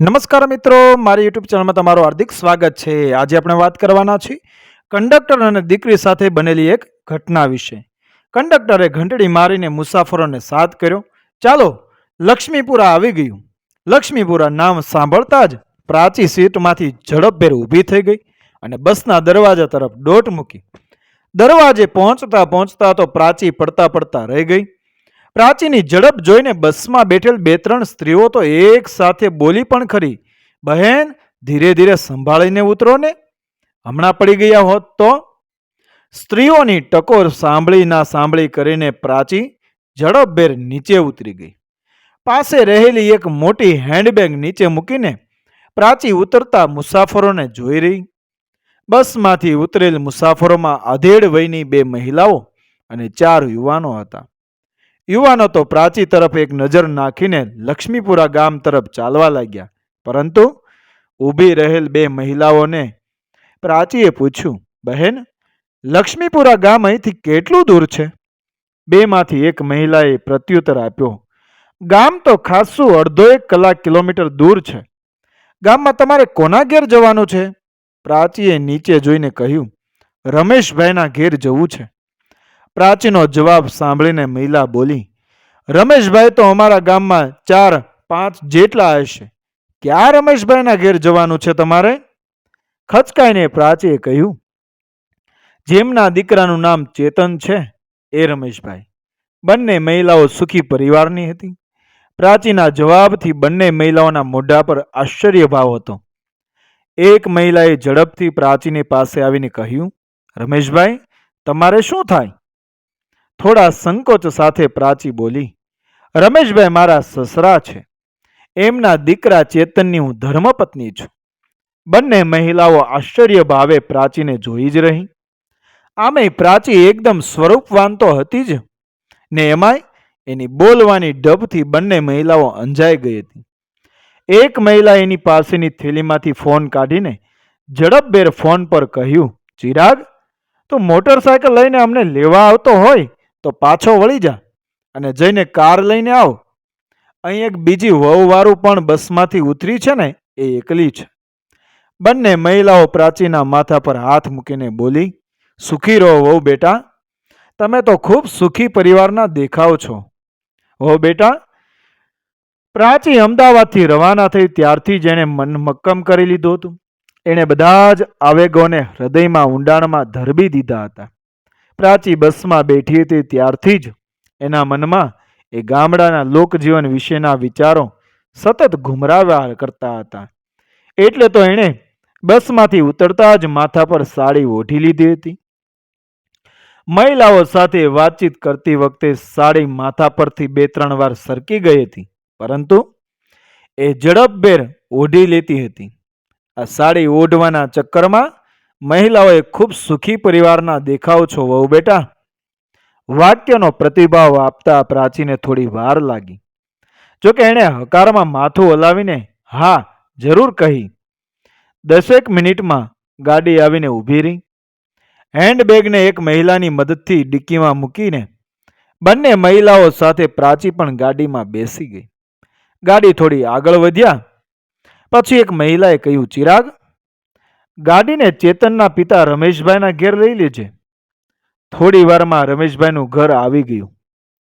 નમસ્કાર મિત્રો, મારી યુટ્યુબ ચેનલમાં તમારું હાર્દિક સ્વાગત છે. આજે આપણે વાત કરવાના છીએ કંડક્ટર અને દીકરી સાથે બનેલી એક ઘટના વિશે. કંડક્ટરે ઘંટડી મારીને મુસાફરોને સાથ કર્યો. ચાલો, લક્ષ્મીપુરા આવી ગયું. લક્ષ્મીપુરા નામ સાંભળતા જ પ્રાચી સીટમાંથી ઝડપભેર ઊભી થઈ ગઈ અને બસના દરવાજા તરફ દોટ મૂકી. દરવાજે પહોંચતા પહોંચતા તો પ્રાચી પડતા પડતા રહી ગઈ. પ્રાચીની ઝડપ જોઈને બસમાં બેઠેલ બે ત્રણ સ્ત્રીઓ તો એક સાથે બોલી પણ ખરી, બહેન, ધીરે ધીરે સંભાળીને ઉતરો ને. હમણાં પડી ગયા હોત તો? સ્ત્રીઓની ટકોર સાંભળી ના સાંભળી કરીને પ્રાચી ઝડપભેર નીચે ઉતરી ગઈ. પાસે રહેલી એક મોટી હેન્ડબેગ નીચે મૂકીને પ્રાચી ઉતરતા મુસાફરોને જોઈ રહી. બસમાંથી ઉતરેલ મુસાફરોમાં અધેડ વયની બે મહિલાઓ અને ચાર યુવાનો હતા. યુવાનો તો પ્રાચી તરફ એક નજર નાખીને લક્ષ્મીપુરા ગામ તરફ ચાલવા લાગ્યા. પરંતુ ઊભી રહેલ બે મહિલાઓને પ્રાચીએ પૂછ્યું, બહેન, લક્ષ્મીપુરા ગામ અહીંથી કેટલું દૂર છે? બેમાંથી એક મહિલાએ પ્રત્યુત્તર આપ્યો, ગામ તો ખાસું અડધો એક કલાક કિલોમીટર દૂર છે. ગામમાં તમારે કોના ઘેર જવાનું છે? પ્રાચીએ નીચે જોઈને કહ્યું, રમેશભાઈના ઘેર જવું છે. પ્રાચીનો જવાબ સાંભળીને મહિલા બોલી, રમેશભાઈ તો અમારા ગામમાં ચાર, પાંચ જેટલા હશે. ક્યાં રમેશભાઈના ઘેર જવાનું છે તમારે? ખચકાઈને પ્રાચીએ કહ્યું, જેમના દીકરાનું નામ ચેતન છે, એ રમેશભાઈ. બંને મહિલાઓ સુખી પરિવારની હતી. પ્રાચીના જવાબથી બંને મહિલાઓના મોઢા પર આશ્ચર્યભાવ હતો. એક મહિલાએ ઝડપથી પ્રાચીની પાસે આવીને કહ્યું, રમેશભાઈ, તમારે શું થાય? થોડા સંકોચ સાથે પ્રાચી બોલી, રમેશભાઈ મારા સસરા છે. એમના દીકરા ચેતનની હું ધર્મપત્ની છું. બંને મહિલાઓ આશ્ચર્ય ભાવે પ્રાચીને જોઈ જ રહી. આમે પ્રાચી એકદમ સ્વરૂપવાન તો હતી જ. ને એમાંય એની બોલવાની ડબથી બંને મહિલાઓ અંજાઈ ગઈ હતી. એક મહિલા એની પાસેની થેલીમાંથી ફોન કાઢીને ઝડપભેર ફોન પર કહ્યું, ચિરાગ, તું મોટરસાયકલ લઈને અમને લેવા આવતો હોય? તો પાછો વળી જા અને જઈને કાર લઈને આવ. અહીં એક બીજી વહુવારું પણ બસમાંથી ઉતરી છે ને, એ એકલી છે. બંને મહિલાઓ પ્રાચીના માથા પર હાથ મૂકીને બોલી, સુખી રહો વહુ બેટા. તમે તો ખૂબ સુખી પરિવારના દેખાવ છો. હો બેટા, પ્રાચી અમદાવાદથી રવાના થઈ ત્યારથી જેણે મન મક્કમ કરી લીધું હતું. એણે બધા જ આવેગોને હૃદયમાં, ઊંડાણમાં ધરબી દીધા હતા. પ્રાચી બસમાં બેઠી હતી ત્યારથી જ એના મનમાં એ ગામડાના લોકજીવન વિશેના વિચારો સતત ઘુમરાવ્યા કરતા હતા. એટલે તો એણે બસમાંથી ઉતરતા જ માથા પર સાડી ઓઢી લીધી હતી. મહિલાઓ સાથે વાતચીત કરતી વખતે સાડી માથા પરથી બે ત્રણ વાર સરકી ગઈ હતી, પરંતુ એ ઝડપભેર ઓઢી લેતી હતી. આ સાડી ઓઢવાના ચક્કરમાં મહિલાઓએ ખૂબ સુખી પરિવારના દેખાવ છો વહુ બેટા. વાક્યનો પ્રતિભાવ આપતા પ્રાચીને થોડી વાર લાગી. જોકે એણે હકારમાં માથું હલાવીને, હા, જરૂર કહી. દસેક મિનિટમાં ગાડી આવીને ઊભી રહી. હેન્ડબેગને એક મહિલાની મદદથી ડિક્કીમાં મૂકીને, બંને મહિલાઓ સાથે પ્રાચી પણ ગાડીમાં બેસી ગઈ. ગાડી થોડી આગળ વધ્યા. પછી એક મહિલાએ કહ્યું, ચિરાગ ગાડીને ચેતનના પિતા રમેશભાઈના ઘેર લઈ લેજે થોડી વારમાં રમેશભાઈનું ઘર આવી ગયું.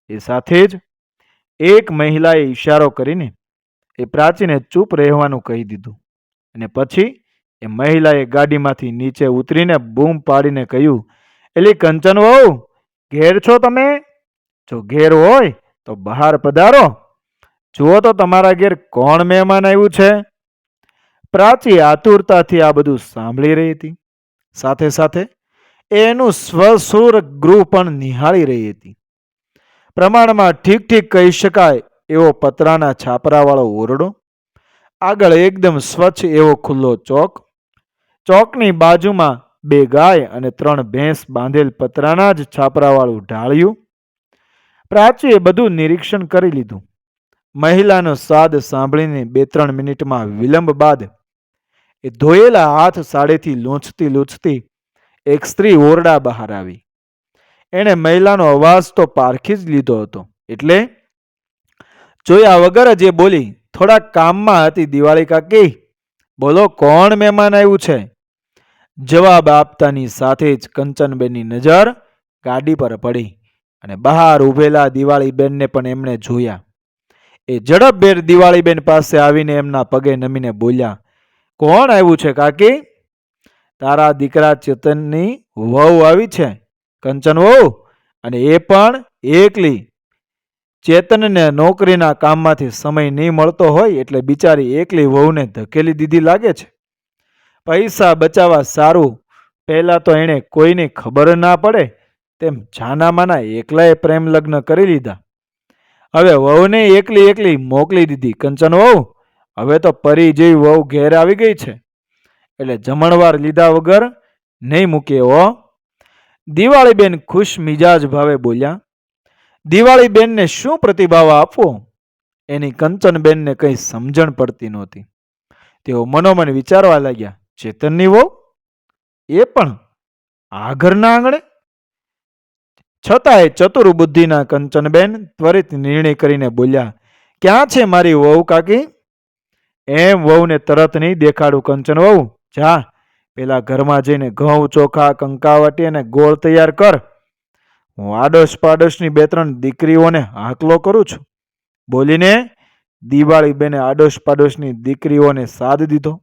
એ સાથે જ એક મહિલાએ ઈશારો કરીને એ પ્રાચીને ચૂપ રહેવાનું કહી દીધું. અને પછી એ મહિલાએ ગાડીમાંથી નીચે ઉતરીને બૂમ પાડીને કહ્યું, એલી કંચન વહુ, ઘેર છો તમે? જો ઘેર હોય તો બહાર પધારો. જુઓ તો તમારા ઘેર કોણ મહેમાન આવ્યું છે? પ્રાચી આતુરતાથી આ બધું સાંભળી રહી હતી. સાથે સાથે એનું સ્વસુર ગૃહ પણ નિહાળી રહી હતી. પ્રમાણમાં ઠીક ઠીક કહી શકાય એવો પતરાના છાપરાવાળો ઓરડો, આગળ એકદમ સ્વચ્છ એવો ખુલ્લો ચોક, ચોકની બાજુમાં બે ગાય અને ત્રણ ભેંસ બાંધેલ પતરાના જ છાપરાવાળું ઢાળ્યું. પ્રાચીએ બધું નિરીક્ષણ કરી લીધું. મહિલાનો સાદ સાંભળીને બે ત્રણ મિનિટમાં વિલંબ બાદ એ ધોયેલા હાથ સાડેથી લૂંછતી લૂંછતી એક સ્ત્રી ઓરડા બહાર આવી. એણે મહિલાનો અવાજ તો પારખી જ લીધો હતો. એટલે જોયા વગર જ એ બોલી, થોડા કામમાં હતી દિવાળી કાકી. બોલો, કોણ મહેમાન આવ્યું છે? જવાબ આપતાની સાથે જ કંચનબેનની નજર ગાડી પર પડી અને બહાર ઊભેલા દિવાળીબેનને પણ એમણે જોયા. એ ઝડપભેર દિવાળીબેન પાસે આવીને એમના પગે નમીને બોલ્યા કોણ આવ્યું છે કાકી? તારા દીકરા ચેતનની વહુ આવી છે, કંચન વહુ, અને એ પણ એકલી. ચેતનને નોકરીના કામમાંથી સમય નહીં મળતો હોય એટલે બિચારી એકલી વહુને ધકેલી દીધી લાગે છે. પૈસા બચાવવા સારું, પહેલાં તો એણે કોઈની ખબર ના પડે, તેમ જાનામાના એકલાએ પ્રેમ લગ્ન કરી લીધા. હવે વહુને એકલી એકલી મોકલી દીધી, કંચન વહુ. હવે તો પરી જેવી વહુ ઘેર આવી ગઈ છે. એટલે જમણવાર લીધા વગર નહીં મૂકે હો દિવાળીબેન ખુશ મિજાજ ભાવે બોલ્યા, દિવાળીબેનને શું પ્રતિભાવ આપવો? એની કંચનબેનને કંઈ સમજણ પડતી નહોતી. તેઓ મનોમન વિચારવા લાગ્યા, ચેતનની વહુ? એ પણ આ ઘરના આંગણે? છતાંય ચતુર બુદ્ધિના કંચનબેન ત્વરિત નિર્ણય કરીને બોલ્યા, ક્યાં છે મારી વહુ કાકી? એમ વહુને તરત નહીં દેખાડું, કંચન વહુ. જા, પેલા ઘરમાં જઈને ઘઉં, ચોખા, કંકાવટી અને ગોળ તૈયાર કર. હું આડોશ પાડોશની બે ત્રણ દીકરીઓને હાકલો કરું છું. બોલીને દિવાળીબેને આડોશ પાડોશની દીકરીઓને સાદ દીધો.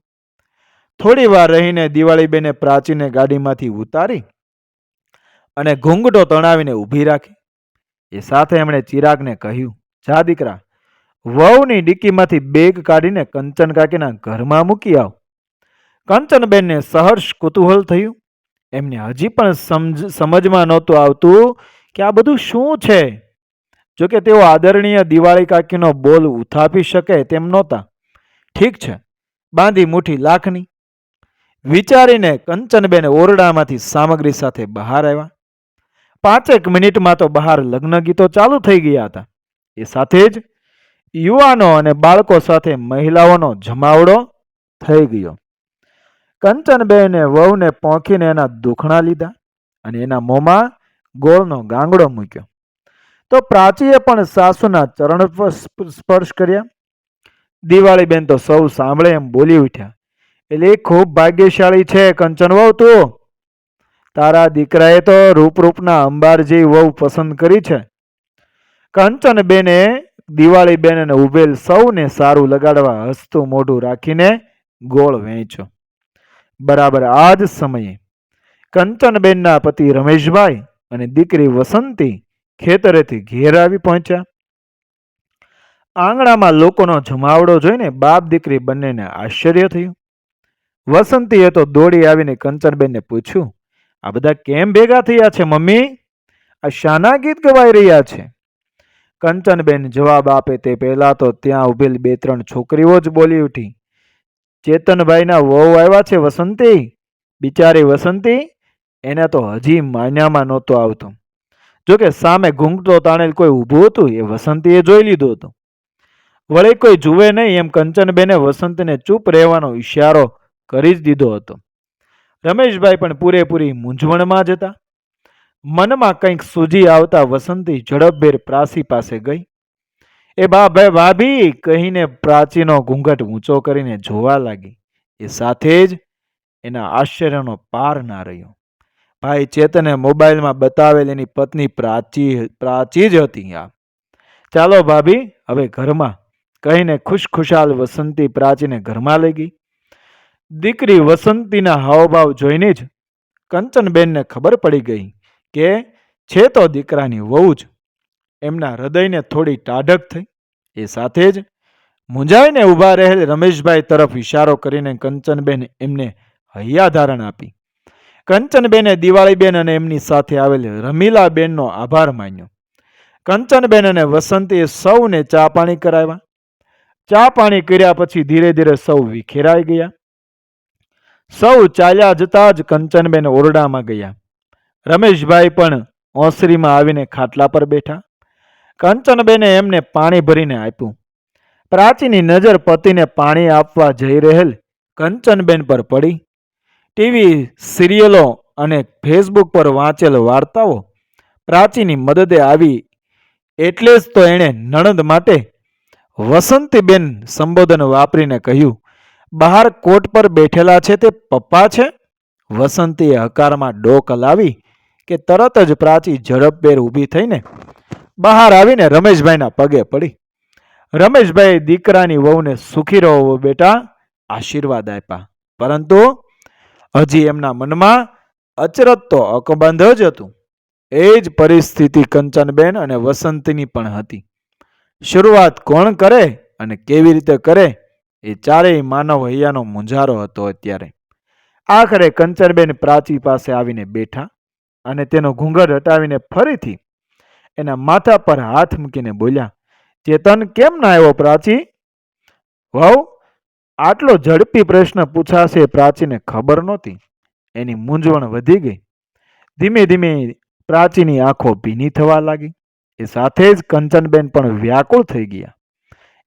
થોડી વાર રહીને દિવાળીબેને પ્રાચીને ગાડીમાંથી ઉતારી અને ઘૂંઘટો તણાવીને ઊભી રાખી. એ સાથે એમણે ચિરાગને કહ્યું, જા દીકરા વહુની ડીકીમાંથી બેગ કાઢીને કંચન કાકીના ઘરમાં મૂકી આવ. કંચનબેનને સહર્ષ કુતૂહલ થયું. એમને હજી પણ સમજ, સમજમાં નહોતું આવતું કે આ બધું શું છે? જોકે તેઓ આદરણીય દિવાળી કાકીનો બોલ ઉથાપી શકે તેમ નહોતા. ઠીક છે, બાંધી મુઠ્ઠી લાખની. વિચારીને કંચનબેન ઓરડામાંથી સામગ્રી સાથે બહાર આવ્યા. પાંચેક મિનિટમાં તો બહાર લગ્ન ગીતો ચાલુ થઈ ગયા હતા. એ સાથે જ યુવાનો અને બાળકો સાથે મહિલાઓનો જમાવડો થઈ ગયો. કંચનબેને વહુને પોંખીને એના દુખણા લીધા અને એના મોંમાં ગોળનો ગાંગડો મૂક્યો. તો પ્રાચીએ પણ સાસુના ચરણ સ્પર્શ કર્યા. દિવાળીબેન તો સૌ સાંભળે એમ બોલી ઉઠ્યા. એટલે એ ખૂબ ભાગ્યશાળી છે કંચન વહુ તું. તારા દીકરાએ તો રૂપરૂપના અંબારજી વહુ પસંદ કરી છે. કંચનબેને દિવાળીબેન અને ઉભેલ સૌને સારું લગાડવા હસતું મોઢું રાખીને ગોળ વહેંચ્યો બરાબર આ જ સમયે કંચનબેનના પતિ રમેશભાઈ અને દીકરી વસંતી ખેતરેથી ઘેર આવી પહોંચ્યા. આંગણામાં લોકોનો જમાવડો જોઈને બાપ દીકરી બંનેને આશ્ચર્ય થયું. વસંતીએ તો દોડી આવીને કંચનબેનને પૂછ્યું, આ બધા કેમ ભેગા થયા છે મમ્મી? આ શાના ગીત ગવાઈ રહ્યા છે? કંચનબેન જવાબ આપે તે પહેલાં તો ત્યાં ઊભેલ બે ત્રણ છોકરીઓ જ બોલી ઉઠી. ચેતનભાઈના વહુ આવ્યા છે વસંતી? બિચારી વસંતી? એને તો હજી માન્યામાં નહોતો આવતો. જોકે સામે ઘૂંઘતો તાણેલ કોઈ ઊભું હતું, એ વસંતીએ જોઈ લીધું હતું. વળી કોઈ જુએ નહીં એમ કંચનબેને વસંતને ચૂપ રહેવાનો ઈશારો કરી જ દીધો હતો. રમેશભાઈ પણ પૂરેપૂરી મૂંઝવણમાં જ હતા. મનમાં કંઈક સૂજી આવતા વસંતી ઝડપભેર પ્રાસી પાસે ગઈ. એ બા ભાઈ ભાભી કહીને પ્રાચીનો ઘૂંઘટ ઊંચો કરીને જોવા લાગી. એ સાથે જ એના આશ્ચર્યનો પાર ના રહ્યો. ભાઈ ચેતને મોબાઈલમાં બતાવેલ એની પત્ની પ્રાચી પ્રાચી જ હતી આ. ચાલો ભાભી, હવે ઘરમાં. કહીને ખુશખુશાલ વસંતી પ્રાચીને ઘરમાં લઈ ગઈ. દીકરી વસંતીના હાવભાવ જોઈને જ કંચનબેનને ખબર પડી ગઈ. કે છે તો દીકરાની વહુ જ. એમના હૃદયને થોડી ટાઢક થઈ. એ સાથે જ મૂંઝાઈને ઊભા રહેલ રમેશભાઈ તરફ ઇશારો કરીને કંચનબેન એમને હૈયાધારણ આપી. કંચનબેને દિવાળીબેન અને એમની સાથે આવેલ રમીલાબેનનો આભાર માન્યો. કંચનબેન અને વસંતીએ સૌને ચા પાણી કરાવ્યા. ચા પાણી કર્યા પછી ધીરે ધીરે સૌ વિખેરાઈ ગયા. સૌ ચાલ્યા જતા જ કંચનબેન ઓરડામાં ગયા. રમેશભાઈ પણ ઓસરીમાં આવીને ખાટલા પર બેઠા. કંચનબેને એમને પાણી ભરીને આપ્યું. પ્રાચીની નજર પતિને પાણી આપવા જઈ રહેલ કંચનબેન પર પડી. ટીવી સિરિયલો અને ફેસબુક પર વાંચેલ વાર્તાઓ પ્રાચીની મદદે આવી એટલે જ તો એણે નણંદ માટે વસંતીબેન સંબોધન વાપરીને કહ્યું, બહાર કોટ પર બેઠેલા છે તે પપ્પા છે? વસંતીએ હકારમાં ડોક હલાવી કે તરત જ પ્રાચી ઝડપભેર ઊભી થઈને બહાર આવીને રમેશભાઈના પગે પડી. રમેશભાઈ દીકરાની વહુને સુખી રહો બેટા, આશીર્વાદ આપ્યા. પરંતુ હજી એમના મનમાં અચરત તો અકબંધ જ હતું. એ જ પરિસ્થિતિ કંચનબેન અને વસંતની પણ હતી. શરૂઆત કોણ કરે અને કેવી રીતે કરે એ ચારેય માનવ હૈયાનો મુંજારો હતો અત્યારે. આખરે કંચનબેન પ્રાચી પાસે આવીને બેઠા. અને તેનો ઘૂંઘટ હટાવીને ફરીથી એના માથા પર હાથ મૂકીને બોલ્યા, ચેતન, કેમ ના આવ્યો પ્રાચી? વહુ આટલો ઝડપી પ્રશ્ન પૂછાશે પ્રાચીને ખબર નહોતી. એની મૂંઝવણ વધી ગઈ. ધીમે ધીમે પ્રાચીની આંખો ભીની થવા લાગી. એ સાથે જ કંચનબેન પણ વ્યાકુળ થઈ ગયા.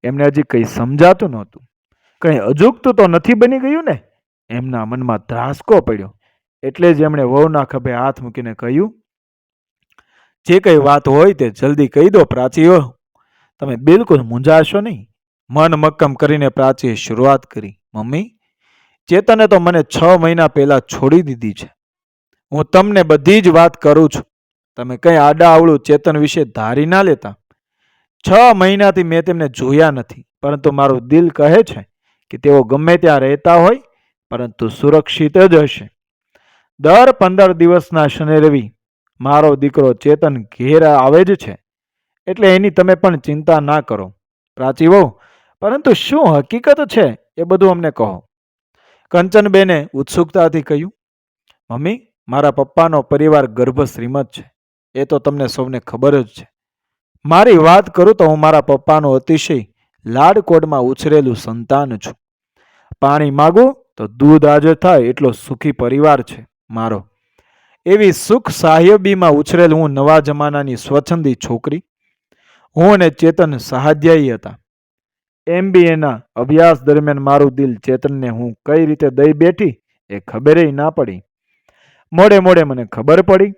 એમને હજી કંઈ સમજાતું નહોતું. કંઈ અજુગતું તો નથી બની ગયું ને? એમના મનમાં ધ્રાસકો પડ્યો. એટલે જ એમણે વહુના ખભે હાથ મૂકીને કહ્યું, જે કંઈ વાત હોય તે જલ્દી કહી દો પ્રાચીઓ. તમે બિલકુલ મૂંઝાશો નહીં. મન મક્કમ કરીને પ્રાચીએ શરૂઆત કરી, મમ્મી, ચેતને તો મને છ મહિના પહેલા છોડી દીધી છે. હું તમને બધી જ વાત કરું છું. તમે કંઈ આડા આવડું ચેતન વિશે ધારી ના લેતા. છ મહિનાથી મેં તેમને જોયા નથી, પરંતુ મારું દિલ કહે છે કે તેઓ ગમે ત્યાં રહેતા હોય, પરંતુ સુરક્ષિત જ હશે. દર પંદર દિવસના શનિ રવિ મારો દીકરો ચેતન ઘેર આવે જ છે. એટલે એની તમે પણ ચિંતા ના કરો. પ્રાચી વહુ, પરંતુ શું હકીકત છે એ બધું અમને કહો. કંચનબેને ઉત્સુકતાથી કહ્યું, મમ્મી, મારા પપ્પાનો પરિવાર ગર્ભ શ્રીમદ છે. એ તો તમને સૌને ખબર જ છે. મારી વાત કરું તો હું મારા પપ્પાનો અતિશય લાડકોડમાં ઉછરેલું સંતાન છું. પાણી માગું તો દૂધ આજે થાય એટલો સુખી પરિવાર છે. મારો. એવી સુખ સાહ્યબીમાં ઉછરેલ હું નવા જમાનાની સ્વચ્છંદી છોકરી. હું અને ચેતન સહાધ્યાયી હતા. એમબીએના અભ્યાસ દરમિયાન મારું દિલ ચેતનને હું કઈ રીતે દઈ બેઠી એ ખબરે ના પડી. મોડે મોડે મને ખબર પડી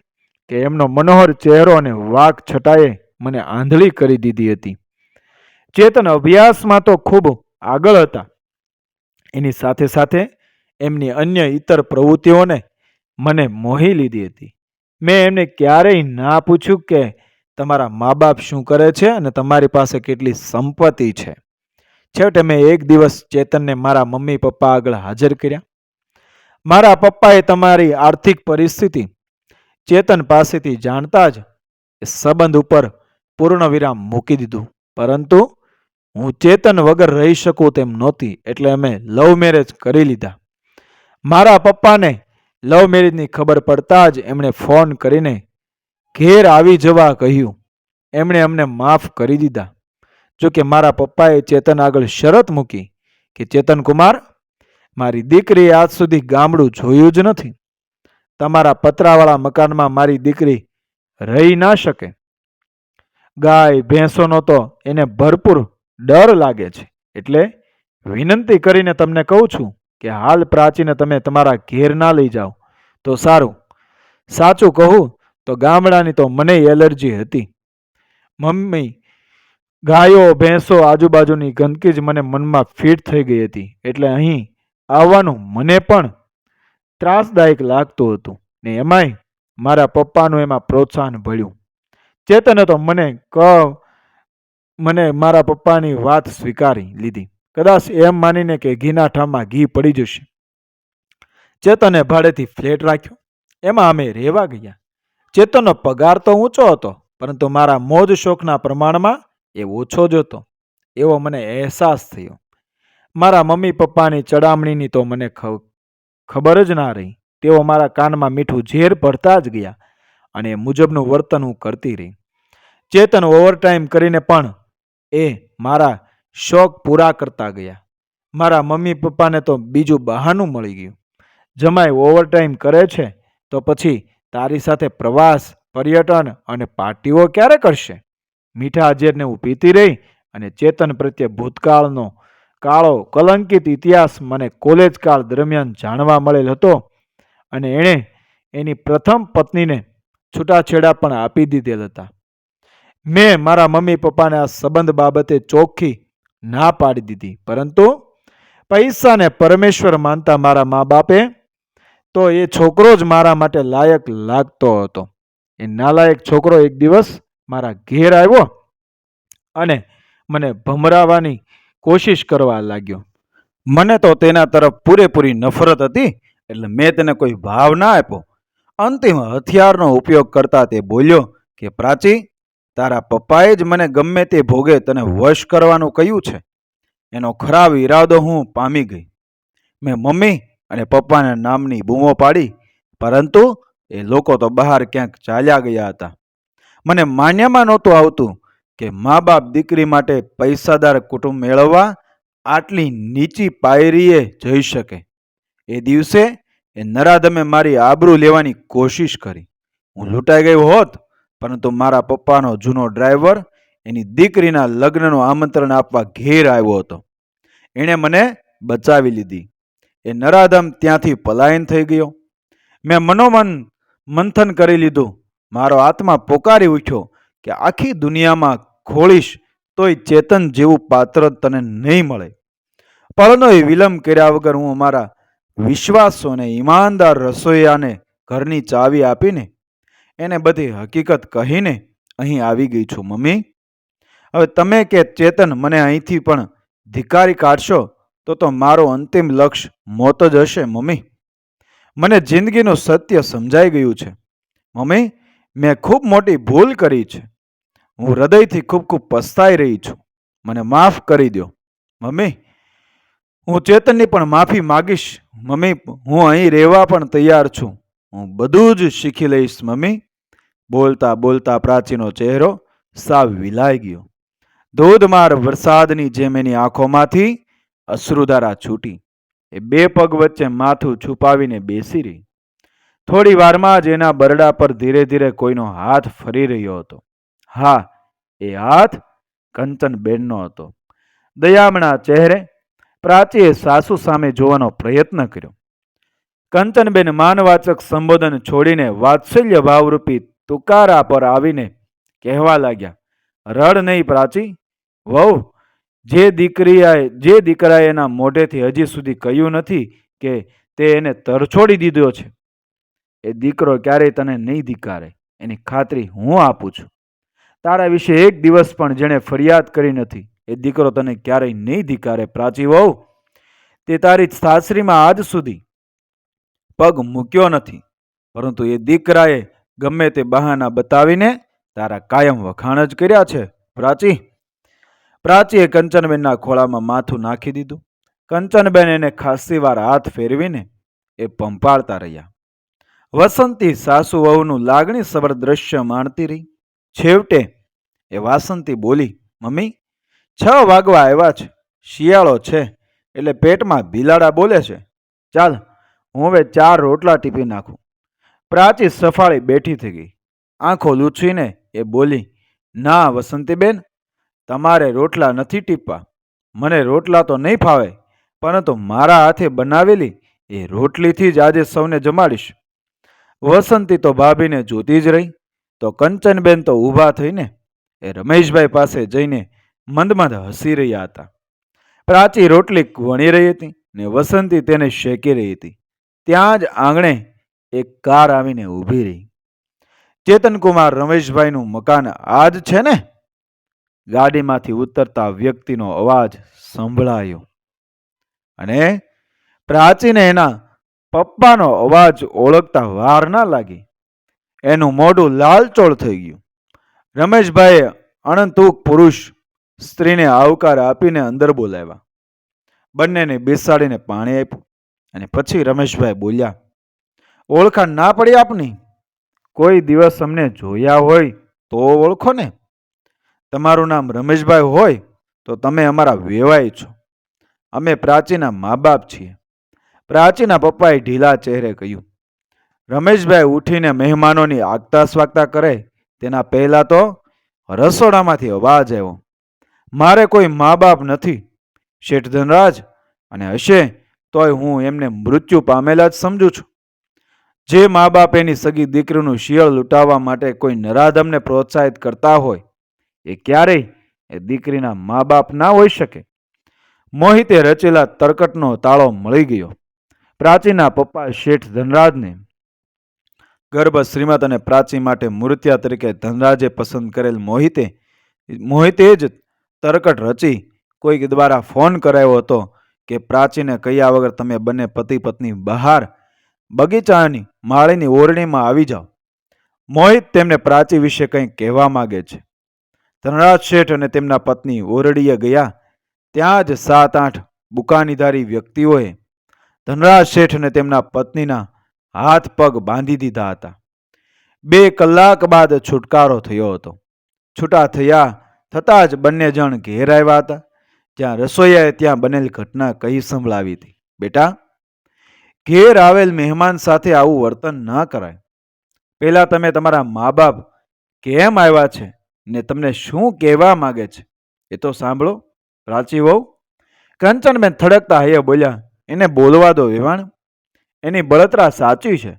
કે એમનો મનોહર ચહેરો અને વાક છટાએ મને આંધળી કરી દીધી હતી. ચેતન અભ્યાસમાં તો ખૂબ આગળ હતા. એની સાથે સાથે એમની અન્ય ઇતર પ્રવૃત્તિઓને મને મોહી લીધી હતી. મેં એમને ક્યારેય ના પૂછ્યું કે તમારા મા બાપ શું કરે છે અને તમારી પાસે કેટલી સંપત્તિ છે. છેવટે મેં એક દિવસ ચેતનને મારા મમ્મી પપ્પા આગળ હાજર કર્યા. મારા પપ્પાએ તમારી આર્થિક પરિસ્થિતિ ચેતન પાસેથી જાણતા જ સંબંધ ઉપર પૂર્ણ વિરામ મૂકી દીધું. પરંતુ હું ચેતન વગર રહી શકું તેમ નહોતી એટલે અમે લવ મેરેજ કરી લીધા. મારા પપ્પાને લવ મેરેજની ખબર પડતા જ એમણે ફોન કરીને ઘેર આવી જવા કહ્યું. એમણે અમને માફ કરી દીધા. જો કે મારા પપ્પાએ ચેતન આગળ શરત મૂકી કે, ચેતન કુમાર, મારી દીકરીએ આજ સુધી ગામડું જોયું જ નથી. તમારા પતરાવાળા મકાનમાં મારી દીકરી રહી ના શકે. ગાય, ભેંસોનો તો એને ભરપૂર ડર લાગે છે. એટલે વિનંતી કરીને તમને કહું છું કે હાલ પ્રાચીને તમે તમારા ઘેર ના લઈ જાઓ. તો સારું. સાચું કહું તો ગામડાની તો મને એલર્જી હતી. મમ્મી, ગાયો, ભેંસો આજુબાજુની ગંદકી જ મને મનમાં ફિટ થઈ ગઈ હતી. એટલે અહીં આવવાનું મને પણ ત્રાસદાયક લાગતું હતું. ને એમાંય મારા પપ્પાનું એમાં પ્રોત્સાહન ભળ્યું ચેતને તો મને ક, મને મારા પપ્પાની વાત સ્વીકારી લીધી. કદાચ એમ માનીને કે ઘીના ઠામમાં ઘી પડી જશે. ચેતને ભાડેથી ફ્લેટ રાખ્યો. એમાં અમે રહેવા ગયા. ચેતનનો પગાર તો ઊંચો હતો, પરંતુ મારા મોજ શોખના પ્રમાણમાં એ ઓછો જ હતો. એવો મને અહેસાસ થયો. મારા મમ્મી પપ્પાની ચડામણીની તો મને ખબર જ ના રહી. તેઓ મારા કાનમાં મીઠું ઝેર ભરતા જ ગયા અને એ મુજબનું વર્તન હું કરતી રહી. ચેતન ઓવરટાઈમ કરીને પણ એ મારા શોખ પૂરા કરતા ગયા. મારા મમ્મી પપ્પાને તો બીજું બહાનું મળી ગયું. જમાઈ ઓવરટાઈમ કરે છે, તો પછી તારી સાથે પ્રવાસ, પર્યટન અને પાર્ટીઓ ક્યારે કરશે? મીઠા અજેરને હું પીતી રહી અને ચેતન પ્રત્યે ભૂતકાળનો કાળો, કલંકિત ઇતિહાસ મને કોલેજ કાળ દરમિયાન જાણવા મળેલ હતો અને એણે એની પ્રથમ પત્નીને છૂટાછેડા પણ આપી દીધેલ હતા. મેં મારા મમ્મી પપ્પાને આ સંબંધ બાબતે ચોખ્ખી ના પાડી દીધી. પરંતુ પૈસાને પરમેશ્વર માનતા મારા મા બાપે તો એ છોકરો જ મારા માટે લાયક લાગતો હતો. એ નાલાયક છોકરો એક દિવસ મારા ઘેર આવ્યો અને મને ભમરાવાની કોશિશ કરવા લાગ્યો. મને તો તેના તરફ પૂરેપૂરી નફરત હતી, એટલે મેં તેને કોઈ ભાવ ના આપ્યો. અંતિમ હથિયારનો ઉપયોગ કરતા તે બોલ્યો કે, પ્રાચી તારા પપ્પાએ જ મને ગમે તે ભોગે તને વશ કરવાનું કહ્યું છે. એનો ખરાબ ઈરાદો હું પામી ગઈ. મેં મમ્મી અને પપ્પાના નામની બૂમો પાડી, પરંતુ એ લોકો તો બહાર ક્યાંક ચાલ્યા ગયા હતા. મને માન્યમાં નહોતું આવતું કે મા બાપ દીકરી માટે પૈસાદાર કુટુંબ મેળવવા આટલી નીચી પાયરીએ જઈ શકે. એ દિવસે એ નરાધમે મારી આબરૂ લેવાની કોશિશ કરી. હું લૂંટાઈ ગયો હોત પરંતુ મારા પપ્પાનો જૂનો ડ્રાઈવર એની દીકરીના લગ્નનું આમંત્રણ આપવા ઘેર આવ્યો હતો. એણે મને બચાવી લીધી. એ નરાધમ ત્યાંથી પલાયન થઈ ગયો. મેં મનોમન મંથન કરી લીધું. મારો આત્મા પોકારી ઉઠ્યો કે આખી દુનિયામાં ખોળીશ તોય ચેતન જેવું પાત્ર તને નહીં મળે. પળનોય વિલંબ કર્યા વગર હું અમારા વિશ્વાસો અને ઈમાનદાર રસોઈયાને ઘરની ચાવી આપીને એને બધી હકીકત કહીને અહીં આવી ગઈ છું, મમ્મી. હવે તમે કે ચેતન મને અહીંથી પણ ધિકારી કાઢશો, તો તો મારો અંતિમ લક્ષ્ય મોત જ હશે, મમ્મી. મને જિંદગીનું સત્ય સમજાઈ ગયું છે. મમ્મી, મેં ખૂબ મોટી ભૂલ કરી છે. હું હૃદયથી ખૂબ ખૂબ પસ્તાઈ રહી છું. મને માફ કરી દો મમ્મી. હું ચેતનની પણ માફી માગીશ, મમ્મી. હું અહીં રહેવા પણ તૈયાર છું. હું બધું જ શીખી લઈશ, મમ્મી. બોલતા બોલતા પ્રાચીનો ચહેરો સાવ વિલાઈ ગયો ધોધમાર વરસાદની જેમ એની આંખોમાંથી અશ્રુધારા છૂટી. એ બે પગ વચ્ચે માથું છુપાવીને બેસી રહી. થોડી વારમાં જ એના બરડા પર ધીરે ધીરે કોઈનો હાથ ફરી રહ્યો હતો. હા, એ હાથ કંચનબેનનો હતો. દયામણા ચહેરે પ્રાચીએ સાસુ સામે જોવાનો પ્રયત્ન કર્યો. કંચનબેન માનવાચક સંબોધન છોડીને વાત્સલ્ય ભાવરૂપી તુકારા પર આવીને કહેવા લાગ્યા, રડ નહીં પ્રાચી, વહુ, જે દીકરીએ જે દીકરાએ એના મોઢેથી હજી સુધી કહ્યું નથી કે તે એને તરછોડી દીધો છે, એ દીકરો ક્યારેય તને નહીં ધિકારે, એની ખાતરી હું આપું છું. તારા વિશે એક દિવસ પણ જેણે ફરિયાદ કરી નથી, એ દીકરો તને ક્યારેય નહીં ધિકારે, પ્રાચી વહુ. તે તારી સાસરીમાં આજ સુધી પગ મૂક્યો નથી, પરંતુ એ દીકરાએ ગમે તે બહાના બતાવીને તારા કાયમ વખાણ જ કર્યા છે, પ્રાચી. પ્રાચીએ કંચનબેનના ખોળામાં માથું નાખી દીધું. કંચનબેન એને ખાસી વાર હાથ ફેરવીને એ પંપાળતા રહ્યા. વસંતી સાસુ વહુનું લાગણીસભર દ્રશ્ય માણતી રહી. છેવટે એ વાસંતી બોલી, મમ્મી, છ વાગવા આવ્યા છે. શિયાળો છે, એટલે પેટમાં બિલાડા બોલે છે. ચાલ, હું હવે ચાર રોટલા ટીપી નાખું. પ્રાચી સફાળી બેઠી થઈ ગઈ. આંખો લૂછીને એ બોલી, ના, વસંતીબેન, તમારે રોટલા નથી ટીપવા. મને રોટલા તો નહીં ફાવે, પરંતુ મારા હાથે બનાવેલી એ રોટલીથી જ આજે સૌને જમાડીશ. વસંતી તો ભાભીને જોતી જ રહી. તો કંચનબેન તો ઊભા થઈને એ રમેશભાઈ પાસે જઈને મંદ મંદ હસી રહ્યા હતા. પ્રાચી રોટલી વણી રહી હતી ને વસંતી તેને શેકી રહી હતી. ત્યાં જ આંગણે એક કાર આવીને ઊભી રહી. ચેતનકુમાર રમેશભાઈનું મકાન આ જ છે ને? ગાડીમાંથી ઉતરતા વ્યક્તિનો અવાજ સંભળાયો. અને પ્રાચીને એના પપ્પાનો અવાજ ઓળખતા વાર ના લાગી. એનું મોઢું લાલચોળ થઈ ગયું. રમેશભાઈએ અણંતુક પુરુષ સ્ત્રીને આવકાર આપીને અંદર બોલાવ્યા. બંનેને બેસાડીને પાણી આપ્યું અને પછી રમેશભાઈ બોલ્યા ઓળખાણ ના પડી આપની? કોઈ દિવસ અમને જોયા હોય તો ઓળખો ને. તમારું નામ રમેશભાઈ હોય તો તમે અમારા વેવાય છો. અમે પ્રાચીના મા બાપ છીએ. પ્રાચીના પપ્પાએ ઢીલા ચહેરે કહ્યું, રમેશભાઈ ઉઠીને મહેમાનોની આગતા સ્વાગતા કરે. તેના પહેલાં તો રસોડામાંથી અવાજ આવ્યો, મારે કોઈ મા બાપ નથી. શેઠ ધનરાજ અને હશે તોય હું એમને મૃત્યુ પામેલા જ સમજું છું. જે મા બાપ એની સગી દીકરીનું શિયળ લૂંટાવવા માટે કોઈ નરાધમને પ્રોત્સાહિત કરતા હોય, એ ક્યારેય એ દીકરીના મા બાપ ના હોઈ શકે. મોહિતે રચેલા તરકટનો તાળો મળી ગયો. પ્રાચીના પપ્પા શેઠ ધનરાજને ગર્ભ શ્રીમત અને પ્રાચી માટે મૂર્ત્યા તરીકે ધનરાજે પસંદ કરેલ મોહિતે મોહિતે જ તરકટ રચી કોઈક દ્વારા ફોન કરાયો હતો કે પ્રાચીને કહ્યા વગર તમે બંને પતિ પત્ની બહાર બગીચાની માળીની ઓરણીમાં આવી જાઓ. મોહિત તેમને પ્રાચી વિશે કંઈક કહેવા માગે છે. ધનરાજ શેઠ અને તેમના પત્ની ઓરડીએ ગયા. ત્યાં જ સાત આઠ બુકાનીધારી વ્યક્તિઓએ ધનરાજ શેઠ અને તેમના પત્નીના હાથ પગ બાંધી દીધા હતા. બે કલાક બાદ છુટકારો થયો હતો. છૂટા થયા થતાં જ બંને જણ ઘેર આવ્યા હતા. જ્યાં રસોઈયાએ ત્યાં બનેલી ઘટના કહી સંભળાવી હતી. બેટા ઘેર આવેલ મહેમાન સાથે આવું વર્તન ન કરાય. પહેલાં તમે તમારા મા બાપ કેમ આવ્યા છે ને તમને શું કહેવા માગે છે એ તો સાંભળો પ્રાચી વહુ. કંચનબેન થડકતા હૈયે બોલ્યા, એને બોલવા દો વિવાણ. એની બળતરા સાચી છે.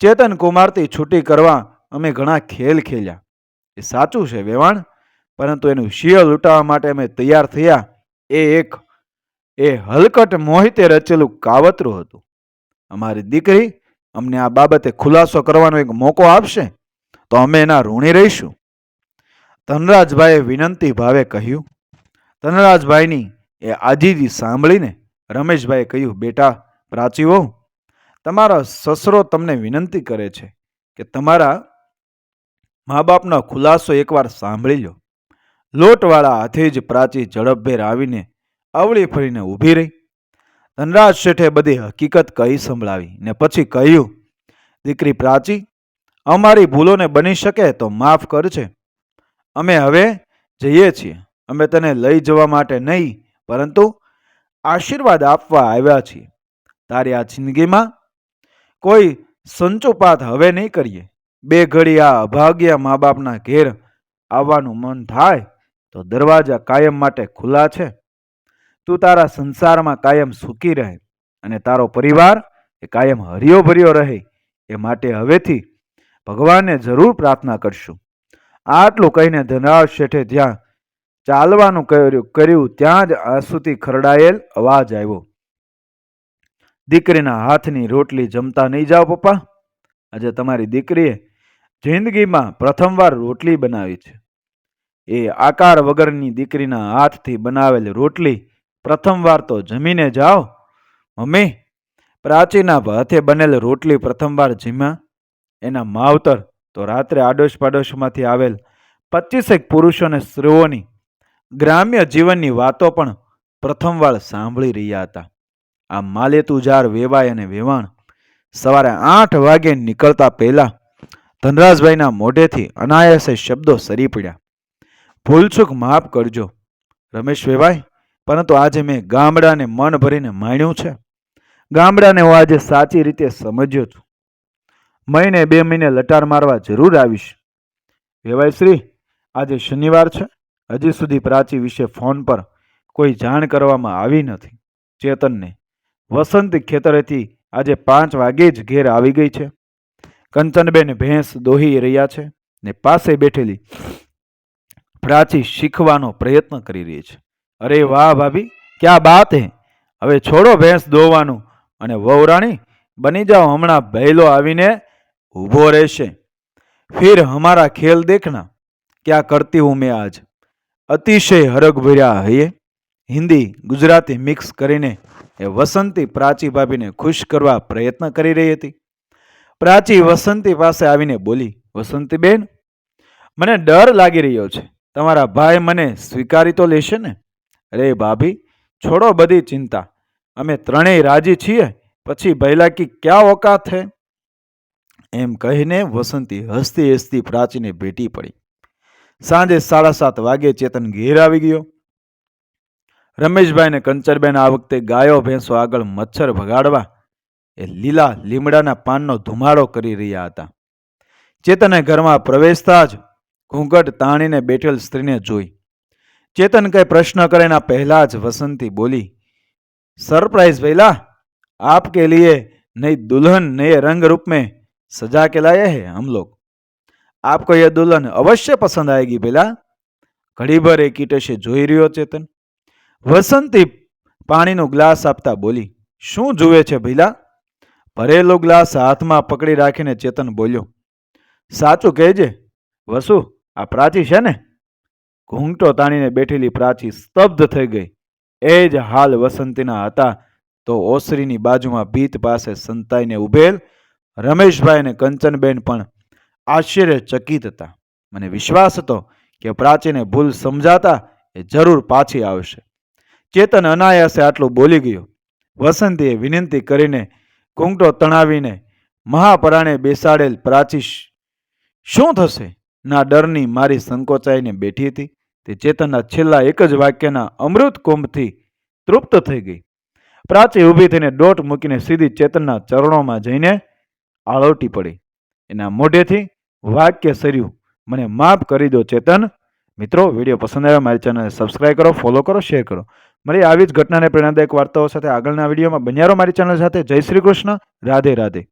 ચેતન કુમારથી છૂટી કરવા અમે ઘણા ખેલ ખેલ્યા. એ સાચું છે વેવાણ, પરંતુ એનું શિયળ લૂંટાવા માટે અમે તૈયાર થયા. એ એક, એ હલકટ મોહિતે રચેલું કાવતરું હતું. અમારી દીકરી અમને આ બાબતે ખુલાસો કરવાનો એક મોકો આપશે, તો અમે એના ઋણી રહીશું. ધનરાજભાઈએ વિનંતી ભાવે કહ્યું, ધનરાજભાઈની એ આજીજી સાંભળીને રમેશભાઈએ કહ્યું, બેટા પ્રાચી તમારા તમારો સસરો તમને વિનંતી કરે છે કે તમારા મા બાપનો ખુલાસો એકવાર સાંભળી લો. લોટવાળા હાથે જ પ્રાચી ઝડપભેર આવીને અવળી ફરીને ઊભી રહી. ધનરાજ શેઠે બધી હકીકત કહી સંભળાવી ને પછી કહ્યું, દીકરી પ્રાચી, અમારી ભૂલોને બની શકે તો માફ કરજે. અમે હવે જઈએ છીએ. અમે તને લઈ જવા માટે નહીં, પરંતુ આશીર્વાદ આપવા આવ્યા છીએ. તારી આ જિંદગીમાં કોઈ સંચુપાત હવે નહીં કરીએ. બે ઘડી આ અભાગ્ય મા બાપના ઘેર આવવાનું મન થાય તો દરવાજા કાયમ માટે ખુલ્લા છે. તું તારા સંસારમાં કાયમ સુખી રહે અને તારો પરિવાર એ કાયમ હરિયો ભર્યો રહે એ માટે હવેથી ભગવાનને જરૂર પ્રાર્થના કરશું. આટલું કહીને ધનરાજ શેઠે જ્યાં ચાલવાનું કર્યું કર્યું, ત્યાં જ આંસુથી ખરડાયેલ અવાજ આવ્યો. દીકરીના હાથની રોટલી જમતા નહીં જાઓ પપ્પા. આજે તમારી દીકરીએ જિંદગીમાં પ્રથમવાર રોટલી બનાવી છે. એ આકાર વગરની દીકરીના હાથથી બનાવેલ રોટલી પ્રથમવાર તો જમીને જાઓ. મમ્મી, પ્રાચીના હાથે બનેલ રોટલી પ્રથમવાર જીમ્યા એના માવતર તો રાત્રે આડોશ પાડોશમાંથી આવેલ પચીસેક પુરુષો અને સ્ત્રીઓની ગ્રામ્ય જીવનની વાતો પણ પ્રથમવાર સાંભળી રહ્યા હતા. આ માલેતુજાર વેવાય અને વેવાણ સવારે આઠ વાગે નીકળતા પહેલા ધનરાજભાઈના મોઢેથી અનાયાસે શબ્દો સરી પડ્યા. ભૂલચૂક માફ કરજો. રમેશ વેવાય પરંતુ આજે મેં ગામડાને મન ભરીને માણ્યું છે. ગામડાને હું આજે સાચી રીતે સમજ્યો છું. મહિને બે મહિને લટાર મારવા જરૂર આવીશ. વેવાય શ્રી, આજે શનિવાર છે. હજી સુધી પ્રાચી વિશે ફોન પર કોઈ જાણ કરવામાં આવી નથી. ચેતનને, વસંત ખેતરેથી આજે પાંચ વાગે જ ઘેર આવી ગઈ છે. કંચનબેન ભેંસ દોહી રહ્યા છે ને પાસે બેઠેલી પ્રાચી શીખવાનો પ્રયત્ન કરી રહી છે. અરે વાહ ભાભી, ક્યાં બાત હે? હવે છોડો ભેંસ દોવાનું. અને વહુરાણી, બની જાઓ હમણાં ભૈલો આવીને ઊભો રહેશે. ફિર હમારા ખેલ દેખના, ક્યાં કરતી હું મેં આજ? અતિશય હરગ ભર્યા હૈયે. હિન્દી, ગુજરાતી મિક્સ કરીને એ વસંતી પ્રાચી ભાભીને ખુશ કરવા પ્રયત્ન કરી રહી હતી. પ્રાચી વસંતી પાસે આવીને બોલી વસંતી બેન મને ડર લાગી રહ્યો છે. તમારા ભાઈ મને સ્વીકારી તો લેશે ને? અરે ભાભી, છોડો બધી ચિંતા. અમે ત્રણેય રાજી છીએ, પછી બૈલાકી ક્યાં ઓકાત હે? એમ કહીને વસંતી હસતી હસતી પ્રાચીને ભેટી પડી. સાંજે સાડા સાત વાગે ચેતન ઘેર આવી ગયો. રમેશભાઈને કંચરબેન આ વખતે ગાયો ભેંસો આગળ મચ્છર ભગાડવા એ લીલા લીમડાના પાનનો ધુમાડો કરી રહ્યા હતા. ચેતને ઘરમાં પ્રવેશતા જ ઘૂંઘટ તાણીને બેઠેલ સ્ત્રીને જોઈ. ચેતન કંઈ પ્રશ્ન કરે એના પહેલાં જ વસંતી બોલી, સરપ્રાઈઝ ભૈલા આપ કે લીએ નહીં દુલ્હન નહીં રંગ રૂપ મેં સજા કે લાયે હે હમ લોગ. આપકો યહ દુલ્હન અવશ્ય પસંદ આએગી ભૈલા ઘડીભર એ કીટશે જોઈ રહ્યો ચેતન. વસંતી પાણીનો ગ્લાસ આપતા બોલી, શું જુએ છે ભૈલા ભરેલો ગ્લાસ હાથમાં પકડી રાખીને ચેતન બોલ્યો, સાચું કહેજે, વસુ, આ પ્રાચી છે ને? ઘૂંઘટો તાણીને બેઠેલી પ્રાચી સ્તબ્ધ થઈ ગઈ. એ જ હાલ વસંતીના હતા. તો ઓસરીની બાજુમાં ભીત પાસે સંતાઈને ઉભેલ. રમેશભાઈ અને કંચનબેન પણ આશ્ચર્યચકિત હતા. મને વિશ્વાસ હતો કે પ્રાચીને ભૂલ સમજાતા એ જરૂર પાછી આવશે. ચેતન અનાયાસે આટલું બોલી ગયો. વસંતીએ વિનંતી કરીને ઘૂંઘટો તણાવીને મહાપરાણે બેસાડેલ પ્રાચી શું થશે? ના ડરની મારી સંકોચાઈને બેઠી હતી. તે ચેતનના છેલ્લા એક જ વાક્યના અમૃત કુંભથી તૃપ્ત થઈ ગઈ. પ્રાચી ઊભી થઈને દોટ મૂકીને સીધી ચેતનના ચરણોમાં જઈને આળોટી પડી. એના મોઢેથી વાક્ય સર્યું. મને માફ કરી દો ચેતન. મિત્રો, વીડિયો પસંદ આવ્યો મારી ચેનલને સબસ્ક્રાઈબ કરો, ફોલો કરો, શેર કરો. મળી આવી જ ઘટનાને પ્રેરણાદાયક વાર્તાઓ સાથે આગળના વિડીયોમાં. બન્યારો મારી ચેનલ સાથે. જય શ્રી કૃષ્ણ. રાધે રાધે.